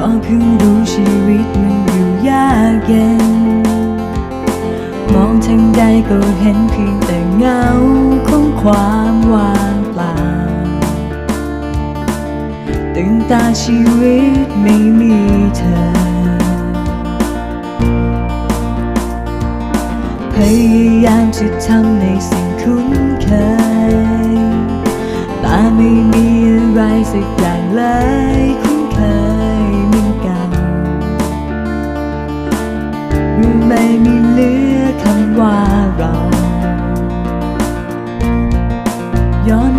ก็เพิ่งรู้ชีวิตมันอยู่ยากเย็น มองทางใดก็เห็นเพียงแต่เงาของความว่างเปล่าตึงตาชีวิตไม่มีเธอ พยายามจะทำในสิ่งคุ้นเคยแต่ไม่มีอะไรสักอย่างเลย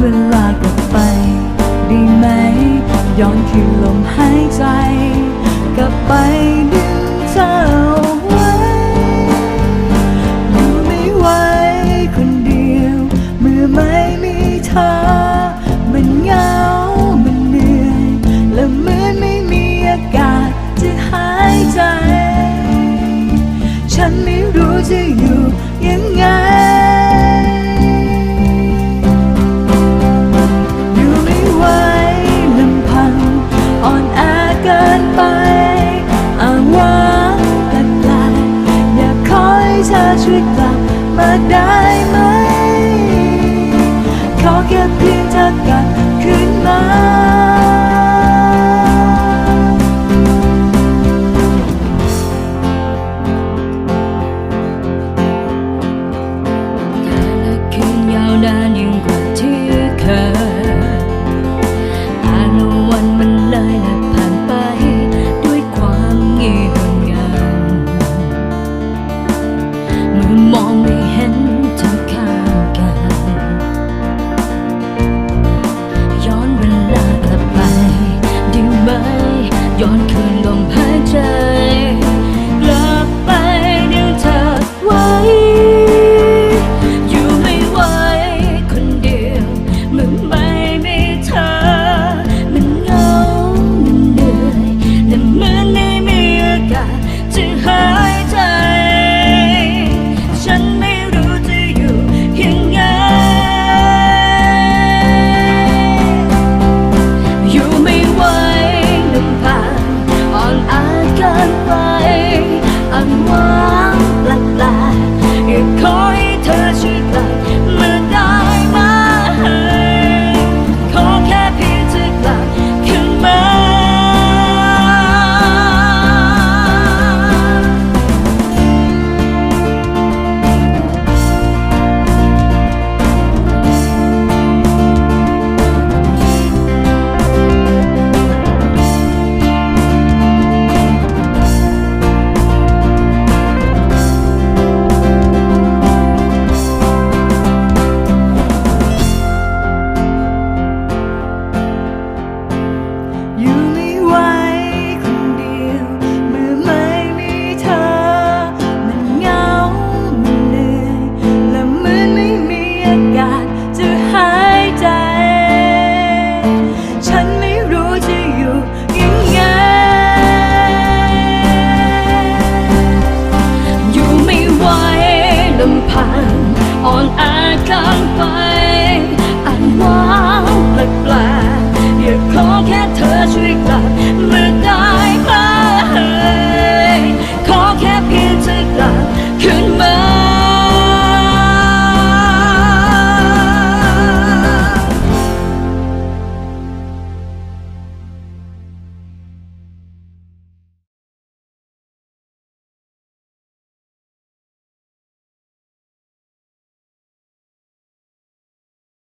เวลากลับไปได้ไหม ย้อนคืนลมหายใจ กลับไปดึงเธอไว้อยู่ไม่ไหวคนเดียว เมื่อไม่มีเธอ มันเหงา มันเหนื่อย และเหมือนไม่มีอากาศจะหายใจ ฉันไม่รู้จะอยู่ยังไง ช่วยกลับมาได้ไหม ขอแค่เพียงเธอกลับคืนมา ย้อนเวลากลับไปได้ไหม ย้อนคืน น